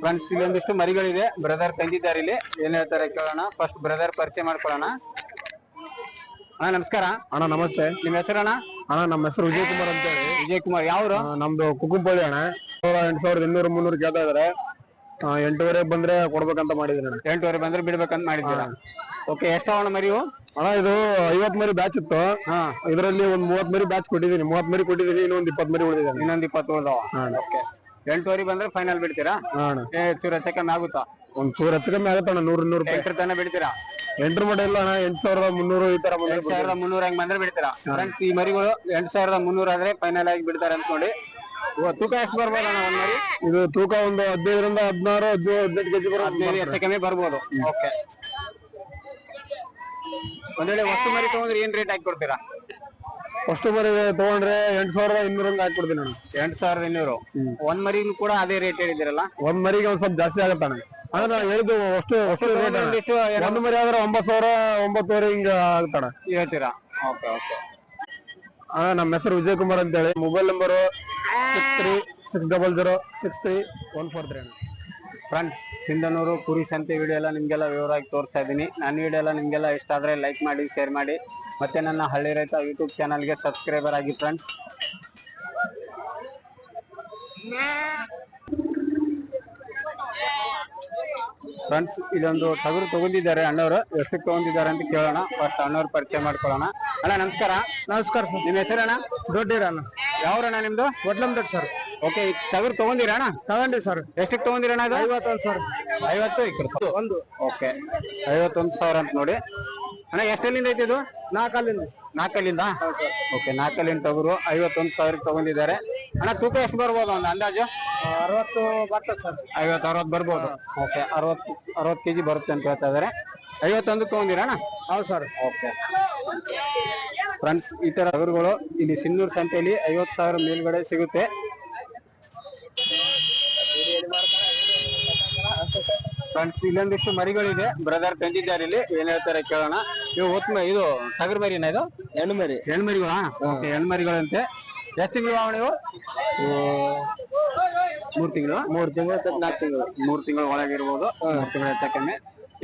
[SPEAKER 1] ಫ್ರೆಂಡ್ಸ್ ಇಲ್ಲೊಂದಿಷ್ಟು ಮರಿಗಳಿದೆ. ಬ್ರದರ್ ತಂದಿದ್ದಾರೆ ಇಲ್ಲಿ. ಏನ್ ಹೇಳ್ತಾರೆ ಕೇಳೋಣ ಫಸ್ಟ್ ಬ್ರದರ್ ಪರಿಚಯ ಮಾಡ್ಕೊಳ್ಳೋಣ. ಅಣ್ಣ ನಮಸ್ಕಾರ.
[SPEAKER 3] ಅಣ್ಣ ನಮಸ್ತೆ.
[SPEAKER 1] ನಿಮ್ ಹೆಸರಣ್ಣ?
[SPEAKER 3] ಅಣ್ಣ ನಮ್ಮ ಹೆಸರು ವಿಜಯ್ ಕುಮಾರ್ ಅಂತ ಹೇಳಿ
[SPEAKER 1] ವಿಜಯ್ ಕುಮಾರ್ ಯಾವ್ರು?
[SPEAKER 3] ಆ, ನಮ್ದು ಕುಕ್ಕುಂಪಳ್ಳಿ ಅಣ್ಣ. ಸಾವಿರ ಎಂಟು ಸಾವಿರದ ಇನ್ನೂರು ಮುನ್ನೂರು ಕೇಳ್ತಾ ಇದಾರೆ ಆ, ಎಂಟೂವರೆ ಬಂದ್ರೆ ಕೊಡ್ಬೇಕಂತ ಮಾಡಿದೀನಿ ಅಣ್ಣ
[SPEAKER 1] ಎಂಟುವರೆ ಬಂದ್ರೆ ಬಿಡ್ಬೇಕಂತ ಮಾಡಿದ್ದೀರಾ? ಓಕೆ ಎಷ್ಟು ಅಣ್ಣ ಮರಿವು
[SPEAKER 3] ಅಣ್ಣ ಇದು ಐವತ್ ಮರಿ ಬ್ಯಾಚ್ ಇತ್ತು.
[SPEAKER 1] ಹಾ.
[SPEAKER 3] ಇದರಲ್ಲಿ ಒಂದ್ ಮೂವತ್ ಮರಿ ಬ್ಯಾಚ್ ಕೊಟ್ಟಿದ್ದೀನಿ. ಮೂವತ್ ಮರಿ ಕೊಟ್ಟಿದ್ದೀನಿ ಇನ್ನೊಂದ್ ಇಪ್ಪತ್ ಮರಿ ಉಳಿದಿದೆ
[SPEAKER 1] ಇನ್ನೊಂದ್ ಇಪ್ಪತ್ತು ಉಳ್ದಾವ ಓಕೆ ಎಂಟುವರೆ ಬಂದ್ರೆ ಫೈನಲ್ ಬಿಡ್ತೀರಾ?
[SPEAKER 3] ಹಾ ಅಣ್ಣ.
[SPEAKER 1] ಏ ಚೂರು ಕಮ್ಮಿ ಆಗುತ್ತಾ?
[SPEAKER 3] ಒಂದ್ ಚೂರ್ ಹೆಚ್ಚು ಕಮ್ಮಿ ಆಗುತ್ತೆ ಅಣ್ಣ ನೂರ್ ನೂರು ರೂಪಾಯಿ.
[SPEAKER 1] ಎಂಟ್ರ ಬಿಡ್ತೀರಾ?
[SPEAKER 3] ಎಂಟ್ರ ಮಟ್ಟ ಇಲ್ಲ ಅಣ್ಣ ಎಂಟ್ ಸಾವಿರದ ಮುನ್ನೂರು ಈ ತರ ಬಂದ್ರೆ
[SPEAKER 1] ಎಂಟ್ ಸಾವಿರದ ಮುನ್ನೂರ ಹಂಗ್ ಬಂದ್ರೆ ಬಿಡ್ತೀರಾ? ಫ್ರೆಂಡ್ಸ್ ಈ ಮರಿಗಳು ಎಂಟ್ ಸಾವಿರದ ಮುನ್ನೂರ ಆದ್ರೆ ಫೈನಲ್ ಆಗಿ ಬಿಡ್ತಾರೆ ಅನ್ಕೊಂಡು ತೂಕ ಎಷ್ಟು ಬರ್ಬೋದು ಅಣ್ಣ ಒಂದ್ ಮರಿ?
[SPEAKER 3] ಇದು ತೂಕ ಒಂದು ಹದಿನೈದರಿಂದ ಹದಿನಾರು ಹದಿನೈದು ಹದಿನೆಂಟು ಕೆಜಿ ಬರೋ
[SPEAKER 1] ಹದಿನೈದು ಹೆಚ್ಚು ಕಮ್ಮಿ ಬರ್ಬೋದು. ಓಕೆ ಒಂದ್ ವೇಳೆ ಹೊಸ ಮರಿ ತಗೊಂಡ್ರೆ ಏನ್ ರೇಟ್ ಹಾಕಿ ಕೊಡ್ತೀರಾ?
[SPEAKER 3] ಅಷ್ಟು ಮರಿ ತಗೊಂಡ್ರೆ ಎಂಟ್ ಸಾವಿರದ ಇನ್ನೂರ ಹಾಕ್ಬಿಡ್ತೀನಿ ನೋಡಿ ಅಣ್ಣ
[SPEAKER 1] ಎಂಟ್ ಸಾವಿರದ ಇನ್ನೂರು. ಒಂದ್ ಮರಿ ಕೂಡ ಅದೇ ರೇಟ್ ಹೇಳಿದಿರಲ್ಲ
[SPEAKER 3] ಒಂದ್ ಮರಿಗೆ ಒಂದ್ ಸ್ವಲ್ಪ ಜಾಸ್ತಿ ಆಗತ್ತೆ ಅಣ್ಣ. ಅಂದ್ರೆ ನಾವು ಹೇಳಿದ್ದು ಅಷ್ಟು ಅಷ್ಟು ರೇಟ್
[SPEAKER 1] ಎಷ್ಟು
[SPEAKER 3] ಒಂದು ಮರಿ ಆದ್ರೆ ಒಂಬತ್ ಸಾವಿರ ಒಂಬತ್ತುವರೆ ಹಿಂಗ ಆಗ್ತಾಣ
[SPEAKER 1] ಹೇಳ್ತೀರಾ? Okay okay.
[SPEAKER 3] ಅಣ್ಣ ನಮ್ಮ ಹೆಸರು ವಿಜಯ್ ಕುಮಾರ್ ಅಂತ ಹೇಳಿ mobile number six three six double zero six three one four three ಅಣ್ಣ.
[SPEAKER 1] ಫ್ರೆಂಡ್ಸ್ ಸಿಂಧನೂರು ಕುರಿ ಸಂತೆ ವಿಡಿಯೋ ಎಲ್ಲ ನಿಮಗೆಲ್ಲ ವಿವರವಾಗಿ ತೋರಿಸ್ತಾ ಇದ್ದೀನಿ. ನನ್ನ ವಿಡಿಯೋ ಎಲ್ಲ ನಿಮಗೆಲ್ಲ ಇಷ್ಟ ಆದರೆ ಲೈಕ್ ಮಾಡಿ ಶೇರ್ ಮಾಡಿ. ಮತ್ತೆ ನನ್ನ ಹಳ್ಳಿ ರೈತ ಯೂಟ್ಯೂಬ್ ಚಾನಲ್ಗೆ ಸಬ್ಸ್ಕ್ರೈಬರ್ ಆಗಿ ಫ್ರೆಂಡ್ಸ್ ಫ್ರೆಂಡ್ಸ್ ಇದೊಂದು ಟಗರು ತಗೊಂಡಿದ್ದಾರೆ ಅಣ್ಣವರು. ಎಷ್ಟಕ್ಕೆ ತಗೊಂಡಿದ್ದಾರೆ ಅಂತ ಕೇಳೋಣ. ಫಸ್ಟ್ ಅಣ್ಣವ್ರು ಪರಿಚಯ ಮಾಡ್ಕೊಳ್ಳೋಣ. ಅಣ್ಣ ನಮಸ್ಕಾರ.
[SPEAKER 2] ನಮಸ್ಕಾರ ಸರ್.
[SPEAKER 1] ನಿಮ್ಮ ಹೆಸರಣ್ಣ?
[SPEAKER 2] ದೊಡ್ಡ
[SPEAKER 1] ಯಾವ್ರಣ್ಣ ನಿಮ್ದು?
[SPEAKER 2] ಒಟ್ಲಮ್ ದೊಡ್ಡ ಸರ್.
[SPEAKER 1] ಓಕೆ ಟಗರು ತಗೊಂಡಿರ ಅಣ್ಣ?
[SPEAKER 2] ತಗೊಂಡಿ ಸರ್.
[SPEAKER 1] ಎಷ್ಟಕ್ಕೆ ತಗೊಂಡಿರಣ್ಣ ಇದು?
[SPEAKER 2] ಐವತ್ತೊಂದು ಸರ್.
[SPEAKER 1] ಐವತ್ತು ಕಡೆ ಒಂದು. ಓಕೆ ಐವತ್ತೊಂದು ಸಾವಿರ ಅಂತ ನೋಡಿ. ಅಣ್ಣ ಎಷ್ಟಲ್ಲಿಂದ ಐತಿ ಇದು?
[SPEAKER 2] ನಾಲ್ಕಲ್ಲಿಂದ.
[SPEAKER 1] ನಾಲ್ಕಲ್ಲಿಂದ? ಓಕೆ ನಾಲ್ಕಲ್ಲಿಂದ ತಗರು ಐವತ್ತೊಂದು ಸಾವಿರಕ್ಕೆ ತಗೊಂಡಿದ್ದಾರೆ. ಅಣ್ಣ ತೂಕ ಎಷ್ಟು ಬರ್ಬೋದು ಒಂದು ಅಂದಾಜು?
[SPEAKER 2] ಅರವತ್ತು ಬರ್ತದೆ ಸರ್.
[SPEAKER 1] ಐವತ್ತು ಅರವತ್ತು ಬರ್ಬೋದು. ಓಕೆ ಅರವತ್ತು ಅರವತ್ತು ಕೆಜಿ ಬರುತ್ತೆ ಅಂತ ಹೇಳ್ತಾ ಇದ್ದಾರೆ ಐವತ್ತೊಂದು ತಗೊಂಡಿರ ಅಣ್ಣ?
[SPEAKER 2] ಹೌದು ಸರ್.
[SPEAKER 1] ಓಕೆ ಫ್ರೆಂಡ್ಸ್ ಈ ತರ ಟಗರುಗಳು ಇಲ್ಲಿ ಸಿನ್ನೂರು ಸಂತೆಯಲ್ಲಿ ಐವತ್ತು ಸಾವಿರ ಮೇಲ್ಗಡೆ ಸಿಗುತ್ತೆ. ಫ್ರೆಂಡ್ಸ್ ಇಲ್ಲೊಂದಿಷ್ಟು ಮರಿಗಳಿದೆ. ಬ್ರದರ್ ತಂದಿದ್ದಾರೆ ಇಲ್ಲಿ. ಏನ್ ಹೇಳ್ತಾರೆ ಕೇಳೋಣ. ಇವು ಉತ್ತಮ ಇದು ಟಗರ್ ಮರಿನ ಇದು?
[SPEAKER 2] ಹೆಣ್ಣು ಮರಿ
[SPEAKER 1] ಹೆಣ್ಣು ಮರಿಗಳಾ ಹೆಣ್ಣು ಮರಿಗಳಂತೆ ಎಷ್ಟು ತಿಂಗಳು ಅವ ನೀವು ಮೂರ್ ತಿಂಗಳು?
[SPEAKER 2] ಮೂರ್ ತಿಂಗಳು ನಾಲ್ಕು ತಿಂಗಳು.
[SPEAKER 1] ಮೂರ್ ತಿಂಗಳ ಒಳಗಿರ್ಬೋದು. ಮೂರ್ ತಿಂಗಳ ಹೆಚ್ಚಕಮ್ಮಿ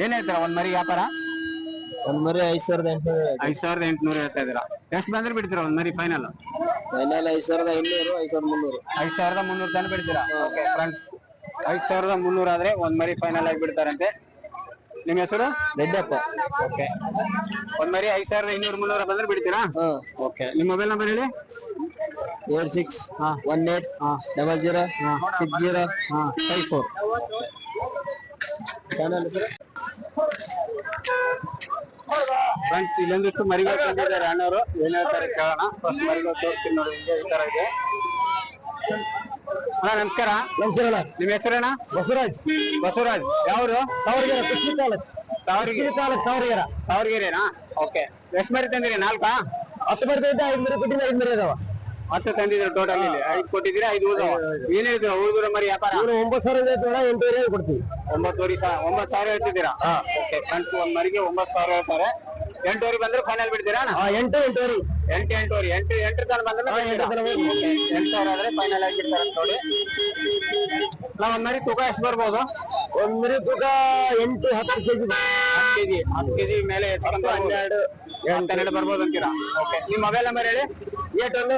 [SPEAKER 1] ಏನ್ ಹೇಳ್ತಾರ ಒಂದ್ ಮರಿ ವ್ಯಾಪಾರ?
[SPEAKER 2] ಒಂದ್ ಮರಿ ಐದ್ ಸಾವಿರದ ಎಂಟುನೂರು
[SPEAKER 1] ಐದ್ ಸಾವಿರದ ಎಂಟುನೂರು ಹೇಳ್ತಾ ಇದೀರಾ ಎಷ್ಟು ಬಂದ್ರೆ ಬಿಡ್ತೀರಾ ಒಂದ್ ಮರಿ ಫೈನಲ್
[SPEAKER 2] ಫೈನಲ್ ಐದ್ ಸಾವಿರದ ಇನ್ನೂರು ಐದ್ ಸಾವಿರದ ಮುನ್ನೂರು.
[SPEAKER 1] ಐದ್ ಸಾವಿರದ ಮುನ್ನೂರು ತನಕ ಬಿಡ್ತೀರಾ? ಓಕೆ ಫ್ರೆಂಡ್ಸ್ ಐದ್ ಸಾವಿರದ ಮುನ್ನೂರ ಆದ್ರೆ ಒಂದ್ ಮರಿ ಫೈನಲ್ ಆಗಿ ಬಿಡ್ತಾರಂತೆ. ನಿಮ್ ಹೆಸರು?
[SPEAKER 2] ದೊಡ್ಡಪ್ಪ.
[SPEAKER 1] ಓಕೆ. ಒಂದ್ ಮರಿ ಐದ್ ಸಾವಿರದ ಇನ್ನೂರು ಮುನ್ನೂರ ಬಂದ್ರೆ ಬಿಡ್ತೀರಾ?
[SPEAKER 2] Hmm
[SPEAKER 1] okay. ನಿಮ್ಮ ಮೊಬೈಲ್ ನಂಬರ್ ಹೇಳಿ?
[SPEAKER 2] Eight six one eight double zero six zero five four. Channel
[SPEAKER 1] friends ಇಲ್ಲೊಂದಿಷ್ಟು ಮರಿಗಳು ತಂದಿದ್ದಾರೆ ಅಣ್ಣವರು. ಏನ್ ಹೇಳ್ತಾರೆ ಕೇಳೋಣ. ಫಸ್ಟ್ ಮರಿಗಳು ತೋರಿಸ್ತೀನಿ ನೋಡಿ ಹಿಂಗೆ ಈ ತರ ಇದೆ. ಅಣ್ಣ ನಮಸ್ಕಾರ.
[SPEAKER 2] ನಮಸ್ಕಾರ.
[SPEAKER 1] ನಿಮ್ ಹೆಸರಣ್ಣ
[SPEAKER 2] ಬಸವರಾಜ್.
[SPEAKER 1] ಬಸವರಾಜ್. ಯಾವ್ರು?
[SPEAKER 2] ತಾವರಿಗೆರೆ ಕೃಷಿ ತಾಲೂಕ್
[SPEAKER 1] ತಾವರಿಗೆ
[SPEAKER 2] ತಾಲೂಕ್ ತಾವರಿಗೆರ
[SPEAKER 1] ತಾವರಿಗೆರೆನಾ ಓಕೆ. ಎಷ್ಟು ಮರಿ ತಂದಿರಿ? ನಾಲ್ಕಾ?
[SPEAKER 2] ಹತ್ತು ಬರ್ತೈತೆ ಐದು ಮರಿ ಐದು ಮರಿ ಅದಾವ.
[SPEAKER 1] ಹತ್ತು ತಂದಿದ್ರು ಟೋಟಲ್ ಇಲ್ಲಿ. ಐದು ಕೊಟ್ಟಿದ್ದೀರಾ ಐದು ಉಳಿದವ? ಏನ್ ಹೇಳಿದ್ರು? ಉಳಿದ್ರ ಮರಿ ವ್ಯಾಪಾರ?
[SPEAKER 2] ಒಂಬತ್ತು ಸಾವಿರ ಅಣ್ಣ ಎಂಟೂವರೆ ಕೊಡ್ತೀವಿ.
[SPEAKER 1] ಒಂಬತ್ತುವರೆ ಸಾವಿರ ಒಂಬತ್ತು ಸಾವಿರ ಹೇಳ್ತಿದ್ದೀರಾ? ಓಕೆ ಫ್ರೆಂಡ್ಸ್ ಒಂದ್ ಮರಿಗೆ ಒಂಬತ್ತು ಸಾವಿರ ಹೇಳ್ತಾರೆ. ಎಂಟುವರೆ ಬಂದ್ರೆ ಫೈನಲ್ ಬಿಡ್ತೀರಾ
[SPEAKER 2] ಎಂಟು ಎಂಟೂವರೆ
[SPEAKER 1] ಎಂಟು ಎಂಟುವರೆ ಎಂಟು ಎಂಟು ತನಕ ಬಂದ್ರೆ?
[SPEAKER 2] ಎಂಟು ತನಕ
[SPEAKER 1] ಎಂಟು ಸಾವಿರ ಆದ್ರೆ ಫೈನಲ್ ಆಗಿ ಬಿಡ್ತಾರೆ ಅಂತ ನೋಡಿ. ನಾವು ಒಂದ್ ಮರಿ ತೂಕ ಎಷ್ಟು ಬರ್ಬೋದು?
[SPEAKER 3] ಒಂದ್ ಮರಿ ತೂಕ ಎಂಟು ಹತ್ತು ಕೆಜಿ
[SPEAKER 1] ಹತ್ತು ಕೆಜಿ ಹತ್ತು ಕೆಜಿ ಮೇಲೆ ಹೆಚ್ಚು ಹನ್ನೆರಡು. ಹನ್ನೆರಡು ಬರ್ಬೋದು ಅಂತೀರಾ? ಓಕೆ ನಿಮ್ಮ ಮೊಬೈಲ್ ನಂಬರ್ ಹೇಳಿ.
[SPEAKER 3] Eight one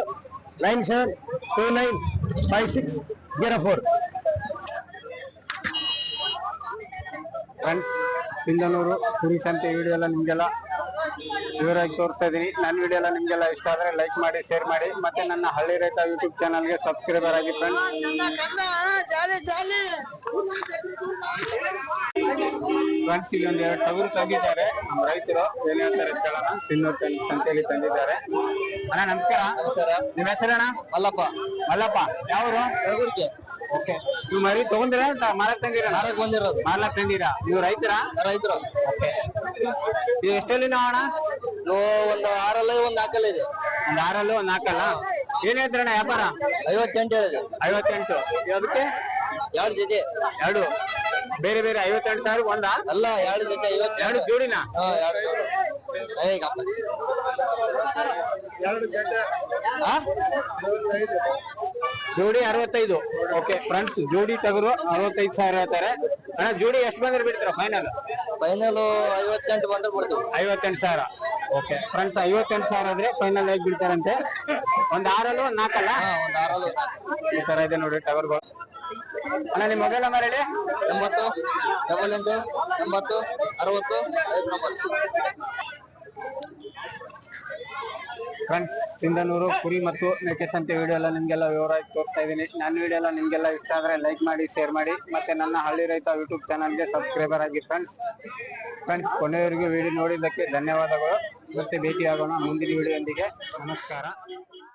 [SPEAKER 3] nine seven two nine five six zero four.
[SPEAKER 1] Friends Sindhanur ಕುರಿ ಸಂತೆ ವಿಡಿಯೋ ಎಲ್ಲ ನಿಮ್ಗೆಲ್ಲ ವಿವರವಾಗಿ ತೋರಿಸ್ತಾ ಇದೀನಿ ನನ್ನ ವಿಡಿಯೋ ಎಲ್ಲ ನಿಮಗೆಲ್ಲ ಇಷ್ಟ ಆದರೆ ಲೈಕ್ ಮಾಡಿ ಶೇರ್ ಮಾಡಿ. ಮತ್ತೆ ನನ್ನ ಹಳ್ಳಿ ರೈತ ಯೂಟ್ಯೂಬ್ ಚಾನಲ್ಗೆ ಸಬ್ಸ್ಕ್ರೈಬರ್ ಆಗಿ ಫ್ರೆಂಡ್ಸ್ ಇಲ್ಲಿ ಒಂದು ಎರಡು ಟಗರು ತಂದಿದ್ದಾರೆ. ನಮ್ಮ ರೈತರು. ಏನ್ ಹೇಳ್ತಾರೆ ಕೇಳೋಣ. ಸಿನ್ನೂರ್ ಸಂತೆಯಲ್ಲಿ ತಂದಿದ್ದಾರೆ. ಅಣ್ಣ ನಮಸ್ಕಾರ. ನಿಮ್ಮ ಹೆಸರಣ್ಣ?
[SPEAKER 2] ಅಲ್ಲಪ್ಪ
[SPEAKER 1] ಮಲ್ಲಪ್ಪ. ಯಾವ್ರು? ಓಕೆ. ನೀವು ಮರಿ ತಗೊಂಡಿರ ಮಾರಕ್ ತಂದಿರ?
[SPEAKER 2] ಮಾರಕ್ ಬಂದಿರೋದು.
[SPEAKER 1] ಮಾರ್ಲಕ್ ತಂದಿರಾ? ನೀವು ರೈತರಾ?
[SPEAKER 2] ರೈತರು.
[SPEAKER 1] ನೀವು ಎಷ್ಟಲ್ಲಿ ನಾವು ಅಣ್ಣ
[SPEAKER 2] ಒಂದು ಆರಲ್ಲ ಒಂದು ನಾಲ್ಕಲ್ಲ ಇದೆ.
[SPEAKER 1] ಒಂದು ಆರಲ್ಲ ಒಂದು ನಾಲ್ಕಲ್ಲ ಏನ್ ಹೇಳ್ತೀರಣ್ಣ ವ್ಯಾಪಾರ?
[SPEAKER 2] ಐವತ್ತೆಂಟು ಹೇಳಿದೆ.
[SPEAKER 1] ಐವತ್ತೆಂಟು. ಅದಕ್ಕೆ
[SPEAKER 2] ಎರಡು ಜೊತೆ.
[SPEAKER 1] ಎರಡು. ಬೇರೆ ಬೇರೆ ಐವತ್ತೆಂಟು ಸಾವಿರ ಒಂದಾ?
[SPEAKER 2] ಅಲ್ಲ ಎರಡು ಜೊತೆ
[SPEAKER 1] ಐವತ್ತೆರಡು ಜೋಡಿನಾ?
[SPEAKER 2] ಎರಡು?
[SPEAKER 1] ಜೋಡಿ ಅರವತ್ತೈದು. ಓಕೆ ಫ್ರೆಂಡ್ಸ್ ಜೋಡಿ ಟಗರು ಅರವತ್ತೈದು ಸಾವಿರ ಹೇಳ್ತಾರೆ. ಅಣ್ಣ ಜೋಡಿ ಎಷ್ಟು ಬಂದ್ರೆ ಬಿಡ್ತೀರಾ ಫೈನಲ್
[SPEAKER 2] ಫೈನಲ್ ಐವತ್ತೆಂಟು ಬಂದ್ರೆ ಬಿಡ್ತೀವಿ.
[SPEAKER 1] ಐವತ್ತೆಂಟು ಸಾವಿರ. ಓಕೆ ಫ್ರೆಂಡ್ಸ್ ಐವತ್ತೆಂಟು ಸಾವಿರ ಆದ್ರೆ ಫೈನಲ್ ಆಗಿ ಬಿಡ್ತಾರಂತೆ. ಒಂದ್ ಆರಲ್ಲೂ ಒಂದ್ ನಾಲ್ಕಲ್ಲ
[SPEAKER 2] ಒಂದ್ ಆರಲ್ಲ
[SPEAKER 1] ಈ ತರ ಇದೆ ನೋಡಿ ಟಗರ್ಗಳು ಅಣ್ಣ ನಿಮ್ಮ ಮೊಬೈಲ್ ನಂಬರ್ ಹೇಳಿ?
[SPEAKER 2] ಎಂಬತ್ತು ಡಬಲ್ ಎಂಟು ಎಂಬತ್ತು ಅರವತ್ತು ಐವತ್ತೊಂಬತ್ತು
[SPEAKER 1] ಫ್ರೆಂಡ್ಸ್ ಸಿಂಧನೂರು ಕುರಿ ಮತ್ತು ಮೇಕೆ ಸಂತೆ ವಿಡಿಯೋ ಎಲ್ಲ ನಿಮ್ಗೆಲ್ಲ ವಿವರವಾಗಿ ತೋರಿಸ್ತಾ ಇದ್ದೀನಿ. ನನ್ನ ವಿಡಿಯೋ ಎಲ್ಲ ನಿಮ್ಗೆಲ್ಲ ಇಷ್ಟ ಆದರೆ ಲೈಕ್ ಮಾಡಿ ಶೇರ್ ಮಾಡಿ. ಮತ್ತೆ ನನ್ನ ಹಳ್ಳಿ ರೈತ ಯೂಟ್ಯೂಬ್ ಚಾನಲ್ಗೆ ಸಬ್ಸ್ಕ್ರೈಬರ್ ಆಗಿ ಫ್ರೆಂಡ್ಸ್ ಫ್ರೆಂಡ್ಸ್ ಕೊನೆಯವರೆಗೂ ವಿಡಿಯೋ ನೋಡಿದ್ದಕ್ಕೆ ಧನ್ಯವಾದಗಳು. ಮತ್ತೆ ಭೇಟಿಯಾಗೋಣ ಮುಂದಿನ ವಿಡಿಯೋದೊಂದಿಗೆ ನಮಸ್ಕಾರ.